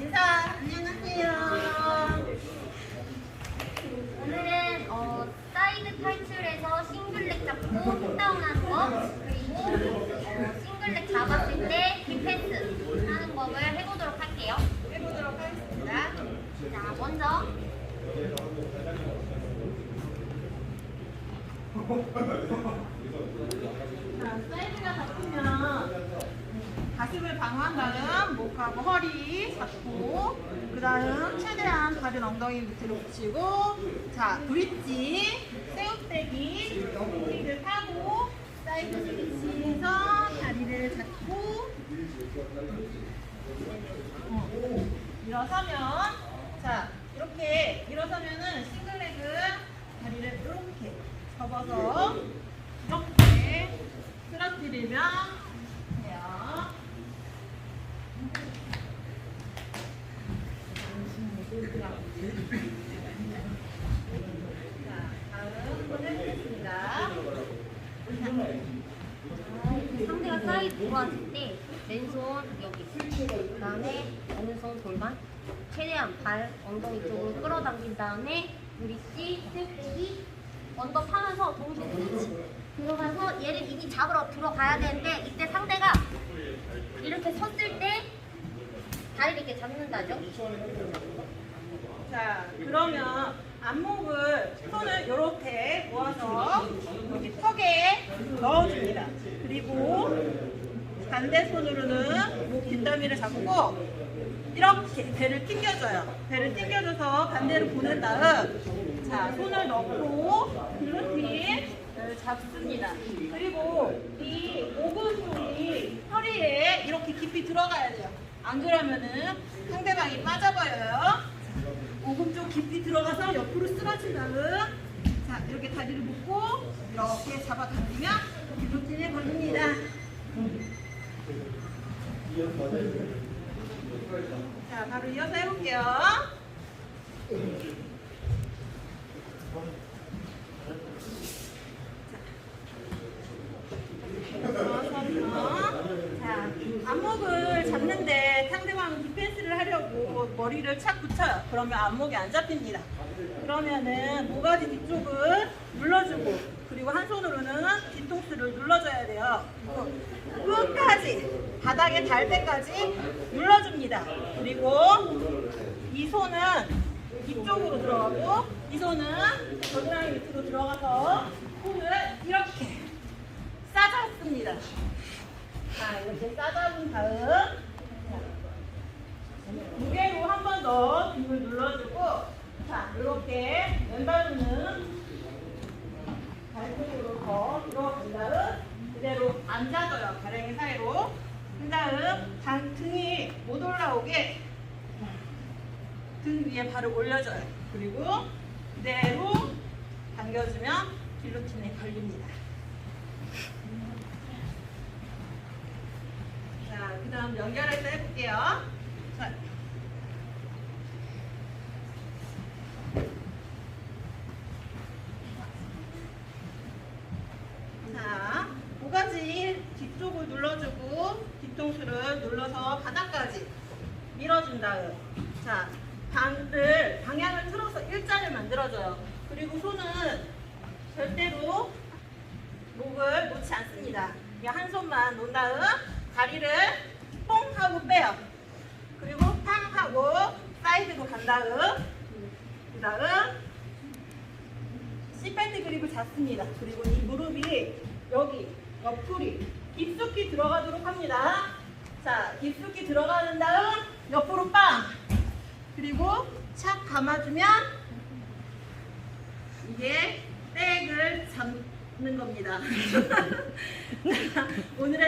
인사 안녕하세요. 오늘은 어, 사이드 탈출에서 싱글렉 잡고 훅다운하는 법 그리고 어, 싱글렉 잡았을 때 디펜스 하는 법을 해보도록 할게요. 해보도록 하겠습니다. 자 먼저 가슴을 방어한 다음 목하고 허리 잡고 그 다음 최대한 다른 엉덩이 밑으로 붙이고 자 브릿지 새우떼기 옆구리를 타고 사이드 스위치해서 다리를 잡고 어, 일어서면 자 이렇게 일어서면은 싱글레그 다리를 이렇게 접어서 이렇게 쓰러뜨리면 돼요. 자, 다음 번 해보겠습니다. 상대가 사이드 들어왔을 때 왼손 여기 그 다음에 오른손 골반 최대한 발 엉덩이 쪽으로 끌어당긴 다음에 브릿지 스테기 언더 파면서 동시에 스위치 들어가서 얘를 이미 잡으러 들어가야 되는데 이때 상대가 이렇게 섰을 때 다리를 이렇게 잡는다죠 자, 그러면 안목을 손을 이렇게 모아서 여기 턱에 넣어줍니다. 그리고 반대 손으로는 목 뒷덜미를 잡고 이렇게 배를 튕겨줘요. 배를 튕겨줘서 반대로 보낸 다음 자 손을 넣고 글루틴을 잡습니다. 그리고 이 오금쪽이 허리에 이렇게 깊이 들어가야 돼요. 안 그러면은 상대방이 빠져버려요. 오금쪽 깊이 들어가서 옆으로 쓰러진 다음 자 이렇게 다리를 묶고 이렇게 잡아 당기면 길로틴에 걸립니다. 자 바로 이어서 해볼게요. 일어서서 자 안목을 잡는데 상대방 디펜스를 하려고 머리를 착 붙여요. 그러면 안목이 안 잡힙니다. 그러면은 모가지 뒤쪽을 눌러주고 그리고 한 손으로는 뒤통수를 눌러줘야 돼요. 끝까지 바닥에 닿을 때까지 눌러줍니다. 그리고 이 손은 이쪽으로 들어가고 이 손은 겨드랑이 밑으로 들어가서 손을 이렇게 싸잡습니다. 자, 이렇게 싸잡은 다음 번 더 등을 눌러주고 자, 이렇게 왼발은 발등으로 더 들어간 다음 그대로 앉아줘요. 가랭이 사이로. 그 다음 당, 등이 못 올라오게 등 위에 발을 올려줘요. 그리고 그대로 당겨주면 길로틴에 걸립니다. 자, 그 다음 연결해서 해볼게요. 자. 자, 모가지 뒤쪽을 눌러주고 뒤통수를 눌러서 바닥까지 밀어준 다음 자, 방을 방향을 틀어서 일자를 만들어줘요. 그리고 손은 절대로 목을 놓지 않습니다. 한 손만 놓은 다음 다리를 뽕 하고 빼요. 그리고 팡 하고 사이드로 간 다음 그 다음 C밴드 그립을 잡습니다. 그리고 이 무릎이 여기 옆구리 깊숙이 들어가도록 합니다. 자, 깊숙이 들어가는 다음 옆으로 빵 그리고 착 감아주면 이게 백을 잡는 겁니다. 자, 오늘은